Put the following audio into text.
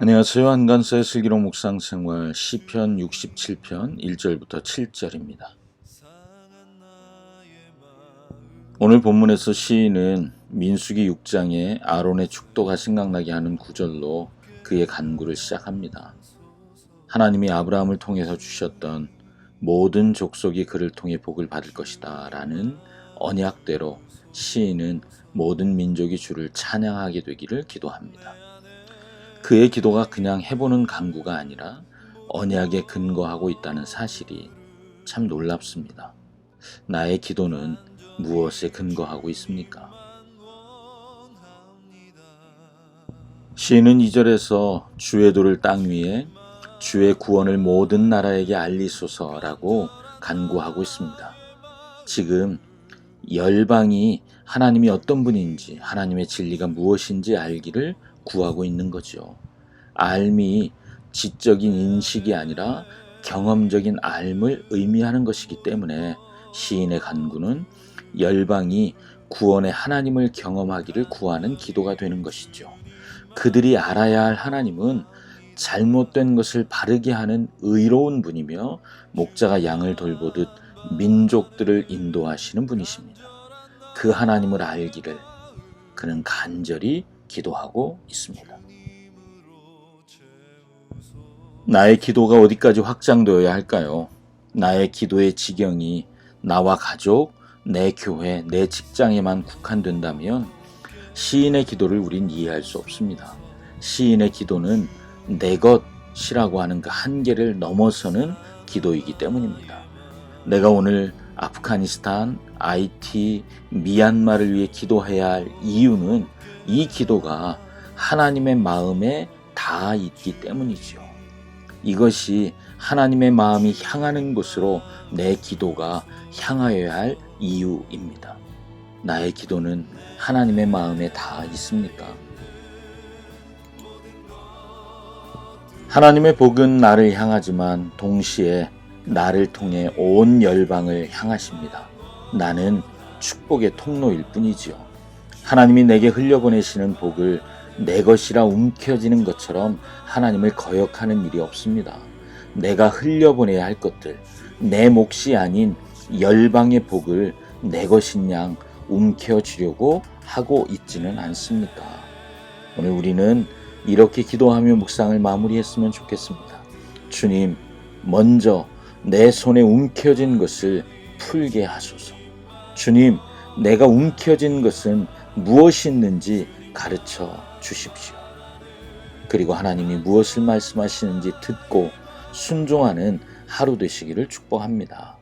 안녕하세요. 한간사의 슬기로 묵상 생활 시편 67편 1절부터 7절입니다. 오늘 본문에서 시인은 민수기 6장의 아론의 축도가 생각나게 하는 구절로 그의 간구를 시작합니다. 하나님이 아브라함을 통해서 주셨던 모든 족속이 그를 통해 복을 받을 것이다 라는 언약대로 시인은 모든 민족이 주를 찬양하게 되기를 기도합니다. 그의 기도가 그냥 해보는 강구가 아니라 언약에 근거하고 있다는 사실이 참 놀랍습니다. 나의 기도는 무엇에 근거하고 있습니까? 시인은 2절에서 주의 도를 땅 위에 주의 구원을 모든 나라에게 알리소서라고 간구하고 있습니다. 지금 열방이 하나님이 어떤 분인지 하나님의 진리가 무엇인지 알기를 구하고 있는 거죠. 알미 지적인 인식이 아니라 경험적인 알을 의미하는 것이기 때문에 시인의 간구는 열방이 구원의 하나님을 경험하기를 구하는 기도가 되는 것이죠. 그들이 알아야 할 하나님은 잘못된 것을 바르게 하는 의로운 분이며 목자가 양을 돌보듯 민족들을 인도하시는 분이십니다. 그 하나님을 알기를 그는 간절히 기도하고 있습니다. 나의 기도가 어디까지 확장되어야 할까요? 나의 기도의 지경이 나와 가족, 내 교회, 내 직장에만 국한된다면 시인의 기도를 우린 이해할 수 없습니다. 시인의 기도는 내 것이라고 하는 그 한계를 넘어서는 기도이기 때문입니다. 내가 오늘 아프가니스탄, IT, 미얀마를 위해 기도해야 할 이유는 이 기도가 하나님의 마음에 닿아 있기 때문이죠. 이것이 하나님의 마음이 향하는 곳으로 내 기도가 향하여야 할 이유입니다. 나의 기도는 하나님의 마음에 닿아 있습니까? 하나님의 복은 나를 향하지만 동시에 나를 통해 온 열방을 향하십니다. 나는 축복의 통로일 뿐이지요. 하나님이 내게 흘려보내시는 복을 내 것이라 움켜쥐는 것처럼 하나님을 거역하는 일이 없습니다. 내가 흘려보내야 할 것들, 내 몫이 아닌 열방의 복을 내 것인 양 움켜쥐려고 하고 있지는 않습니까? 오늘 우리는 이렇게 기도하며 묵상을 마무리했으면 좋겠습니다. 주님, 먼저 내 손에 움켜진 것을 풀게 하소서. 주님, 내가 움켜진 것은 무엇이 있는지 가르쳐 주십시오. 그리고 하나님이 무엇을 말씀하시는지 듣고 순종하는 하루 되시기를 축복합니다.